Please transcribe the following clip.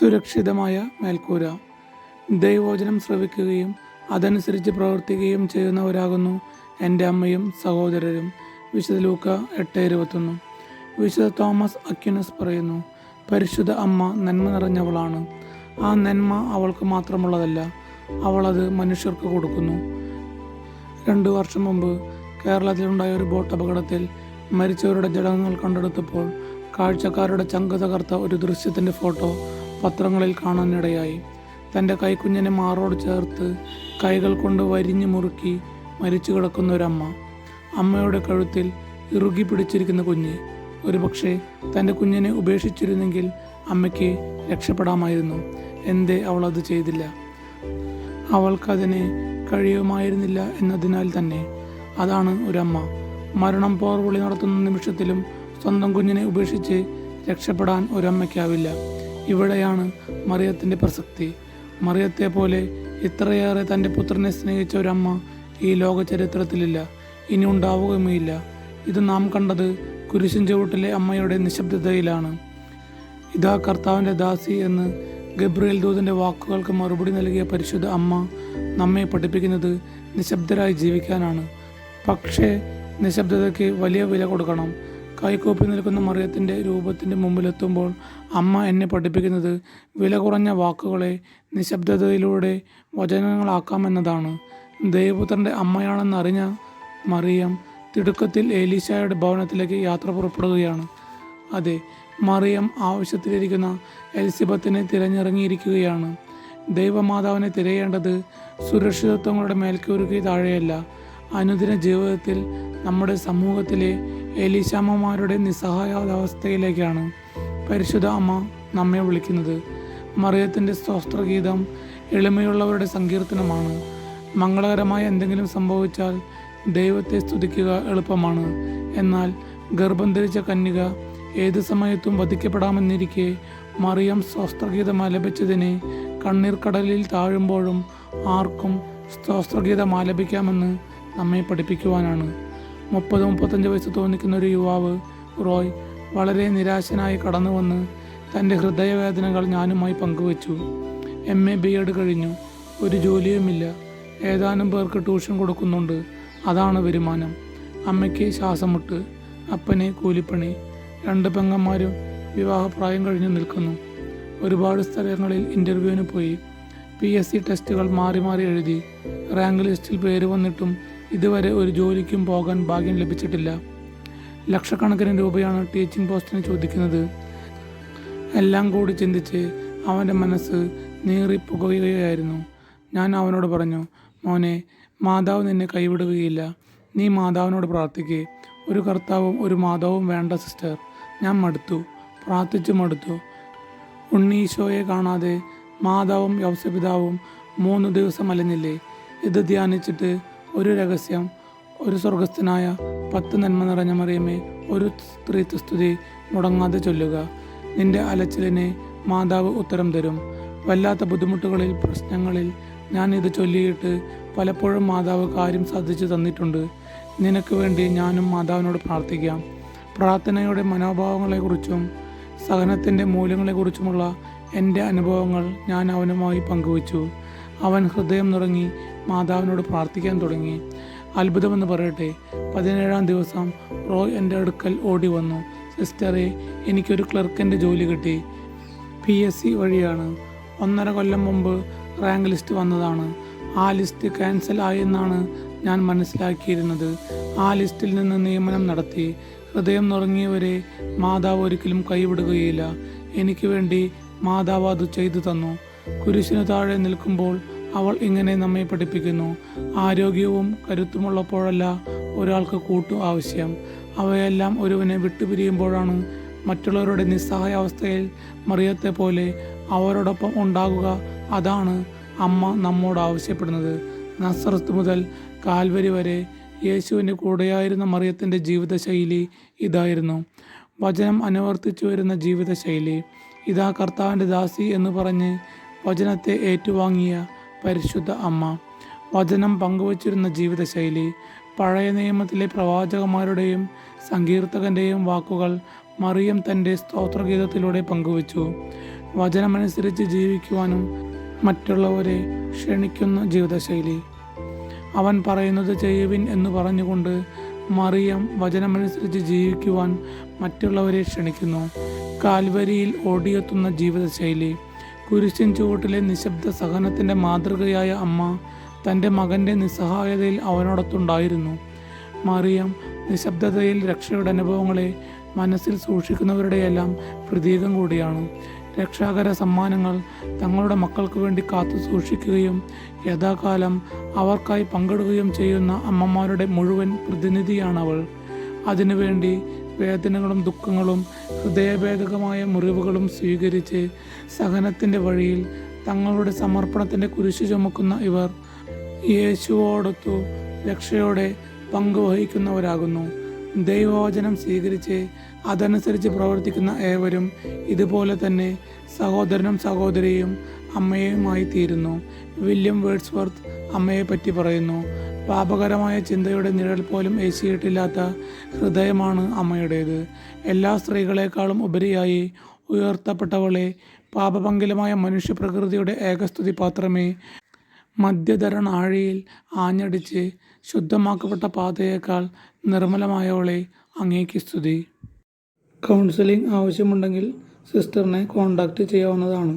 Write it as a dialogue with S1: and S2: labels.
S1: സുരക്ഷിതമായ മേൽക്കൂര. ദൈവോചനം ശ്രവിക്കുകയും അതനുസരിച്ച് പ്രവർത്തിക്കുകയും ചെയ്യുന്നവരാകുന്നു എന്റെ അമ്മയും സഹോദരരും. വിശുദ്ധ ലൂക്ക എട്ട് ഇരുപത്തൊന്ന്. വിശുദ്ധ തോമസ് അക്യുനസ് പറയുന്നു പരിശുദ്ധ അമ്മ നന്മ നിറഞ്ഞവളാണ്. ആ നന്മ അവൾക്ക് മാത്രമുള്ളതല്ല അവൾ അത് മനുഷ്യർക്ക് കൊടുക്കുന്നു. രണ്ട് വർഷം മുമ്പ് കേരളത്തിലുണ്ടായ ഒരു ബോട്ട് അപകടത്തിൽ മരിച്ചവരുടെ ജടങ്ങൾ കണ്ടെടുത്തപ്പോൾ കാഴ്ചക്കാരുടെ ചങ്ക് തകർത്ത ഒരു ദൃശ്യത്തിന്റെ ഫോട്ടോ പത്രങ്ങളിൽ കാണാനിടയായി. തന്റെ കൈക്കുഞ്ഞിനെ മാറോട് ചേർത്ത് കൈകൾ കൊണ്ട് വരിഞ്ഞു മുറുക്കി മരിച്ചു കിടക്കുന്ന ഒരമ്മ. അമ്മയുടെ കഴുത്തിൽ ഇറുകി പിടിച്ചിരിക്കുന്ന കുഞ്ഞ്. ഒരുപക്ഷെ തന്റെ കുഞ്ഞിനെ ഉപേക്ഷിച്ചിരുന്നെങ്കിൽ അമ്മയ്ക്ക് രക്ഷപ്പെടാമായിരുന്നു. എന്തേ അവൾ അത് ചെയ്തില്ല. അവൾക്കതിനെ കഴിയുമായിരുന്നില്ല എന്നതിനാൽ തന്നെ. അതാണ് ഒരമ്മ. മരണം പോർവിളി നടത്തുന്ന നിമിഷത്തിലും സ്വന്തം കുഞ്ഞിനെ ഉപേക്ഷിച്ച് രക്ഷപ്പെടാൻ ഒരമ്മയ്ക്കാവില്ല. ഇവിടെയാണ് മറിയത്തിന്റെ പ്രസക്തി. മറിയത്തെ പോലെ ഇത്രയേറെ തന്റെ പുത്രനെ സ്നേഹിച്ച ഒരമ്മ ഈ ലോക ചരിത്രത്തിലില്ല ഇനി ഉണ്ടാവുകയുമില്ല. ഇത് നാം കണ്ടത് കുരിശിൻ ചുവട്ടിലെ അമ്മയുടെ നിശബ്ദതയിലാണ്. ഇതാ കർത്താവിന്റെ ദാസി എന്ന് ഗബ്രിയേൽ ദൂതന്റെ വാക്കുകൾക്ക് മറുപടി നൽകിയ പരിശുദ്ധ അമ്മ നമ്മെ പഠിപ്പിക്കുന്നത് നിശബ്ദരായി ജീവിക്കാനാണ്. പക്ഷേ നിശബ്ദതയ്ക്ക് വലിയ വില കൊടുക്കണം. കൈകൂപ്പി നിൽക്കുന്ന മറിയത്തിന്റെ രൂപത്തിന്റെ മുമ്പിലെത്തുമ്പോൾ അമ്മ എന്നെ പഠിപ്പിക്കുന്നത് വില കുറഞ്ഞ വാക്കുകളെ നിശബ്ദതയിലൂടെ വചനങ്ങളാക്കാമെന്നതാണ് ദൈവപുത്രന്റെ അമ്മയാണെന്നറിഞ്ഞ മറിയം തിടുക്കത്തിൽ ഏലീശായുടെ ഭവനത്തിലേക്ക് യാത്ര പുറപ്പെടുകയാണ്. അതെ മറിയം ആവശ്യത്തിലിരിക്കുന്ന എലിസബത്തിനെ തിരഞ്ഞിറങ്ങിയിരിക്കുകയാണ്. ദൈവമാതാവിനെ തിരയേണ്ടത് സുരക്ഷിതത്വങ്ങളുടെ മേൽക്കൂരുകി താഴെയല്ല. അനുദിന ജീവിതത്തിൽ നമ്മുടെ സമൂഹത്തിലെ എലീശാമ്മമാരുടെ നിസ്സഹായാവസ്ഥയിലേക്കാണ് പരിശുദ്ധ അമ്മ നമ്മെ വിളിക്കുന്നത്. മറിയത്തിന്റെ സ്തോത്രഗീതം എളിമയുള്ളവരുടെ സങ്കീർത്തനമാണ്. മംഗളകരമായ എന്തെങ്കിലും സംഭവിച്ചാൽ ദൈവത്തെ സ്തുതിക്കുക എളുപ്പമാണ്. എന്നാൽ ഗർഭം ധരിച്ച കന്യക ഏത് സമയത്തും വധിക്കപ്പെടാമെന്നിരിക്കെ മറിയം സ്തോത്രഗീതം ആലപിച്ചതിനെ കണ്ണീർ കടലിൽ താഴുമ്പോഴും ആർക്കും സ്തോത്രഗീതം ആലപിക്കാമെന്ന് നമ്മെ പഠിപ്പിക്കുവാനാണ്. മുപ്പത് മുപ്പത്തഞ്ച് വയസ്സ് തോന്നിക്കുന്ന ഒരു യുവാവ് റോയ് വളരെ നിരാശനായി കടന്നു വന്ന് തന്റെ ഹൃദയവേദനകൾ ഞാനുമായി പങ്കുവച്ചു. എം എ ബി എഡ് കഴിഞ്ഞു. ഒരു ജോലിയുമില്ല. ഏതാനും പേർക്ക് ട്യൂഷൻ കൊടുക്കുന്നുണ്ട്. അതാണ് വരുമാനം. അമ്മയ്ക്ക് ശ്വാസമുട്ട് അപ്പനെ കൂലിപ്പണി രണ്ട് പെങ്ങന്മാരും വിവാഹപ്രായം കഴിഞ്ഞു നിൽക്കുന്നു. ഒരുപാട് സ്ഥലങ്ങളിൽ ഇന്റർവ്യൂവിന് പോയി. പി എസ് സി ടെസ്റ്റുകൾ മാറി മാറി എഴുതി. റാങ്ക് ലിസ്റ്റിൽ പേര് വന്നിട്ടും ഇതുവരെ ഒരു ജോലിക്കും പോകാൻ ഭാഗ്യം ലഭിച്ചിട്ടില്ല. ലക്ഷക്കണക്കിന് രൂപയാണ് ടീച്ചിങ് പോസ്റ്റിന് ചോദിക്കുന്നത്. എല്ലാം കൂടി ചിന്തിച്ച് അവന്റെ മനസ്സ് നീറി പുകയുകയായിരുന്നു. ഞാൻ അവനോട് പറഞ്ഞു മോനെ മാതാവ് നിന്നെ കൈവിടുകയില്ല. നീ മാതാവിനോട് പ്രാർത്ഥിക്കേ. ഒരു കർത്താവും ഒരു മാതാവും വേണ്ട സിസ്റ്റർ. ഞാൻ മടുത്തു. പ്രാർത്ഥിച്ചു മടുത്തു. ഉണ്ണീശോയെ കാണാതെ മാതാവും യൗസപിതാവും മൂന്ന് ദിവസം അലഞ്ഞില്ലേ? ഇത് ധ്യാനിച്ചിട്ട് ഒരു രഹസ്യം ഒരു സ്വർഗസ്ഥനായ പത്ത് നന്മ നിറഞ്ഞ മറിയമേ ഒരു സ്ത്രീത്വസ്തുതി മുടങ്ങാതെ ചൊല്ലുക. നിന്റെ അലച്ചിലിനെ മാതാവ് ഉത്തരം തരും. വല്ലാത്ത ബുദ്ധിമുട്ടുകളിൽ പ്രശ്നങ്ങളിൽ ഞാൻ ഇത് ചൊല്ലിയിട്ട് പലപ്പോഴും മാതാവ് കാര്യം സാധിച്ചു തന്നിട്ടുണ്ട്. നിനക്ക് വേണ്ടി ഞാനും മാതാവിനോട് പ്രാർത്ഥിക്കാം. പ്രാർത്ഥനയുടെ മനോഭാവങ്ങളെക്കുറിച്ചും സഹനത്തിന്റെ മൂല്യങ്ങളെക്കുറിച്ചുമുള്ള എന്റെ അനുഭവങ്ങൾ ഞാൻ അവനുമായി പങ്കുവച്ചു. അവൻ ഹൃദയം നിറങ്ങി മാതാവിനോട് പ്രാർത്ഥിക്കാൻ തുടങ്ങി. അത്ഭുതമെന്ന് പറയട്ടെ പതിനേഴാം ദിവസം റോയ് എന്റെ അടുക്കൽ ഓടി വന്നു. സിസ്റ്ററെ എനിക്കൊരു ക്ലർക്കിന്റെ ജോലി കിട്ടി. പി എസ് സി വഴിയാണ്. ഒന്നര കൊല്ലം മുമ്പ് റാങ്ക് ലിസ്റ്റ് വന്നതാണ്. ആ ലിസ്റ്റ് ക്യാൻസൽ ആയെന്നാണ് ഞാൻ മനസ്സിലാക്കിയിരുന്നത്. ആ ലിസ്റ്റിൽ നിന്ന് നിയമനം നടത്തി. ഹൃദയം നുറങ്ങിയവരെ മാതാവ് ഒരിക്കലും കൈവിടുകയില്ല. എനിക്ക് വേണ്ടി മാതാവ് അത് ചെയ്തു തന്നു. കുരിശിനു താഴെ നിൽക്കുമ്പോൾ അവൾ ഇങ്ങനെ നമ്മെ പഠിപ്പിക്കുന്നു. ആരോഗ്യവും കരുത്തുമുള്ളപ്പോഴല്ല ഒരാൾക്ക് കൂട്ടു ആവശ്യം. അവയെല്ലാം ഒരുവനെ വിട്ടുപിരിയുമ്പോഴാണ് മറ്റുള്ളവരുടെ നിസ്സഹായ അവസ്ഥയിൽ മറിയത്തെ പോലെ അവരോടൊപ്പം ഉണ്ടാകുക. അതാണ് അമ്മ നമ്മോട് ആവശ്യപ്പെടുന്നത്. നസ്രത്ത് മുതൽ കാൽവരി വരെ യേശുവിന്റെ കൂടെയായിരുന്ന മറിയത്തിന്റെ ജീവിതശൈലി ഇതായിരുന്നു. വചനം അനുവർത്തിച്ചു വരുന്ന ജീവിതശൈലി. ഇതാ കർത്താവിന്റെ ദാസി എന്ന് പറഞ്ഞ് വചനത്തെ ഏറ്റുവാങ്ങിയ പരിശുദ്ധ അമ്മ വചനം പങ്കുവച്ചിരുന്ന ജീവിതശൈലി പഴയ നിയമത്തിലെ പ്രവാചകന്മാരുടെയും സങ്കീർത്തകന്റെയും വാക്കുകൾ മറിയം തന്റെ സ്തോത്രഗീതത്തിലൂടെ പങ്കുവച്ചു. വചനമനുസരിച്ച് ജീവിക്കുവാനും മറ്റുള്ളവരെ ക്ഷണിക്കുന്ന ജീവിതശൈലി. അവൻ പറയുന്നത് ചെയ്യുവിൻ എന്ന് പറഞ്ഞുകൊണ്ട് മറിയം വചനമനുസരിച്ച് ജീവിക്കുവാൻ മറ്റുള്ളവരെ ക്ഷണിക്കുന്നു. കാൽവരിയിൽ ഓടിയെത്തുന്ന ജീവിതശൈലി കുരിശിൻ ചുവട്ടിലെ നിശബ്ദ സഹനത്തിന്റെ മാതൃകയായ അമ്മ തന്റെ മകന്റെ നിസ്സഹായതയിൽ അവനോടൊത്തുണ്ടായിരുന്നു. മറിയം നിശബ്ദതയിൽ രക്ഷയുടെ അനുഭവങ്ങളെ മനസ്സിൽ സൂക്ഷിക്കുന്നവരുടെയെല്ലാം പ്രതീകം കൂടിയാണ്. രക്ഷാകര സമ്മാനങ്ങൾ തങ്ങളുടെ മക്കൾക്ക് വേണ്ടി കാത്തു സൂക്ഷിക്കുകയും യഥാകാലം അവർക്കായി പങ്കിടുകയും ചെയ്യുന്ന അമ്മമാരുടെ മുഴുവൻ പ്രതിനിധിയാണവൾ. അതിനുവേണ്ടി വേദനകളും ദുഃഖങ്ങളും ഹൃദയഭേദകമായ മുറിവുകളും സ്വീകരിച്ച് സഹനത്തിന്റെ വഴിയിൽ തങ്ങളുടെ സമർപ്പണത്തിന്റെ കുരിശു ചുമക്കുന്ന ഇവർ യേശുവോടൊത്തു രക്ഷയോടെ പങ്കുവഹിക്കുന്നവരാകുന്നു. ദൈവവചനം സ്വീകരിച്ച് അതനുസരിച്ച് പ്രവർത്തിക്കുന്ന ഏവരും ഇതുപോലെ തന്നെ സഹോദരനും സഹോദരിയും അമ്മയുമായി തീരുന്നു വില്യം വേഡ്സ്വർത്ത് അമ്മയെ പറ്റി പറയുന്നു. പാപകരമായ ചിന്തയുടെ നിഴൽ പോലും ഏശിയിട്ടില്ലാത്ത ഹൃദയമാണ് അമ്മയുടേത്. എല്ലാ സ്ത്രീകളെക്കാളും ഉപരിയായി ഉയർത്തപ്പെട്ടവളെ പാപപങ്കിലമായ മനുഷ്യപ്രകൃതിയുടെ ഏകസ്തുതി പാത്രമേ. മധ്യധരണ ആഴിയിൽ ആഞ്ഞടിച്ച് ശുദ്ധമാക്കപ്പെട്ട പാതയേക്കാൾ നിർമ്മലമായവളെ അങ്ങേക്ക് സ്തുതി. കൗൺസിലിംഗ് ആവശ്യമുണ്ടെങ്കിൽ സിസ്റ്ററിനെ കോൺടാക്റ്റ് ചെയ്യാവുന്നതാണ്.